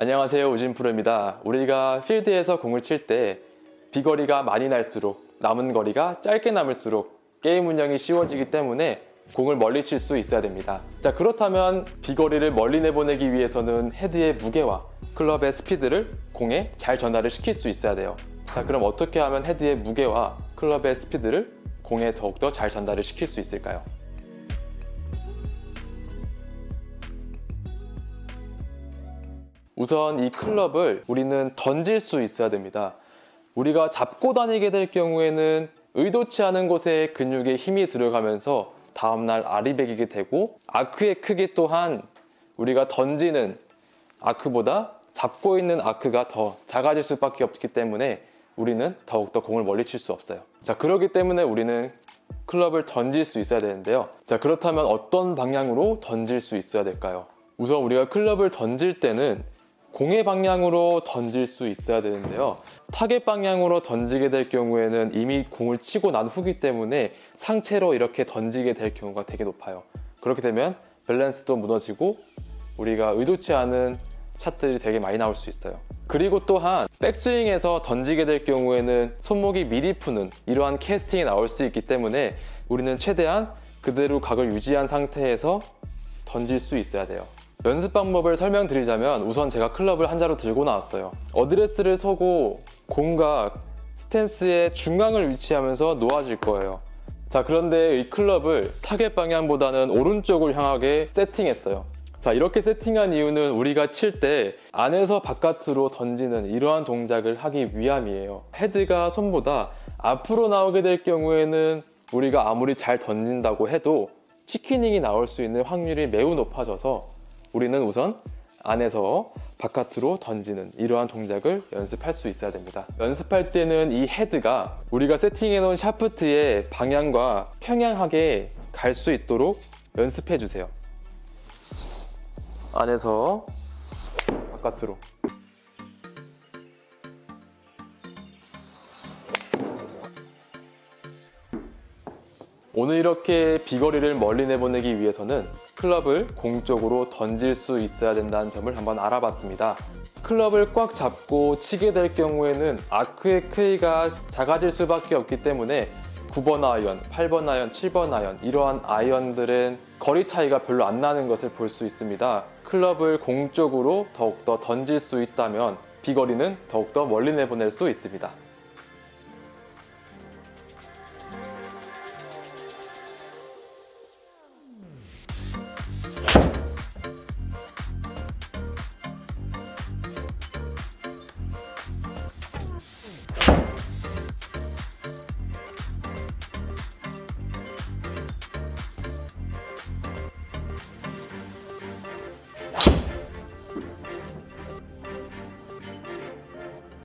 안녕하세요 우진프로입니다. 우리가 필드에서 공을 칠 때 비거리가 많이 날수록 남은 거리가 짧게 남을수록 게임 운영이 쉬워지기 때문에 공을 멀리 칠 수 있어야 됩니다. 자 그렇다면 비거리를 멀리 내보내기 위해서는 헤드의 무게와 클럽의 스피드를 공에 잘 전달을 시킬 수 있어야 돼요. 자 그럼 어떻게 하면 헤드의 무게와 클럽의 스피드를 공에 더욱더 잘 전달을 시킬 수 있을까요? 우선 이 클럽을 우리는 던질 수 있어야 됩니다. 우리가 잡고 다니게 될 경우에는 의도치 않은 곳에 근육에 힘이 들어가면서 다음날 아리백이게 되고 아크의 크기 또한 우리가 던지는 아크보다 잡고 있는 아크가 더 작아질 수밖에 없기 때문에 우리는 더욱더 공을 멀리 칠 수 없어요. 자, 그렇기 때문에 우리는 클럽을 던질 수 있어야 되는데요. 자, 그렇다면 어떤 방향으로 던질 수 있어야 될까요? 우선 우리가 클럽을 던질 때는 공의 방향으로 던질 수 있어야 되는데요. 타겟 방향으로 던지게 될 경우에는 이미 공을 치고 난 후기 때문에 상체로 이렇게 던지게 될 경우가 되게 높아요. 그렇게 되면 밸런스도 무너지고 우리가 의도치 않은 샷들이 되게 많이 나올 수 있어요. 그리고 또한 백스윙에서 던지게 될 경우에는 손목이 미리 푸는 이러한 캐스팅이 나올 수 있기 때문에 우리는 최대한 그대로 각을 유지한 상태에서 던질 수 있어야 돼요. 연습 방법을 설명드리자면 우선 제가 클럽을 한 자로 들고 나왔어요. 어드레스를 서고 공과 스탠스의 중앙을 위치하면서 놓아질 거예요. 자, 그런데 이 클럽을 타겟 방향보다는 오른쪽을 향하게 세팅했어요. 자, 이렇게 세팅한 이유는 우리가 칠 때 안에서 바깥으로 던지는 이러한 동작을 하기 위함이에요. 헤드가 손보다 앞으로 나오게 될 경우에는 우리가 아무리 잘 던진다고 해도 치키닝이 나올 수 있는 확률이 매우 높아져서 우리는 우선 안에서 바깥으로 던지는 이러한 동작을 연습할 수 있어야 됩니다. 연습할 때는 이 헤드가 우리가 세팅해 놓은 샤프트의 방향과 평행하게 갈 수 있도록 연습해 주세요. 안에서 바깥으로. 오늘 이렇게 비거리를 멀리 내보내기 위해서는 클럽을 공쪽으로 던질 수 있어야 된다는 점을 한번 알아봤습니다. 클럽을 꽉 잡고 치게 될 경우에는 아크의 크기가 작아질 수밖에 없기 때문에 9번 아이언, 8번 아이언, 7번 아이언 이러한 아이언들은 거리 차이가 별로 안 나는 것을 볼 수 있습니다. 클럽을 공쪽으로 더욱더 던질 수 있다면 비거리는 더욱더 멀리 내보낼 수 있습니다.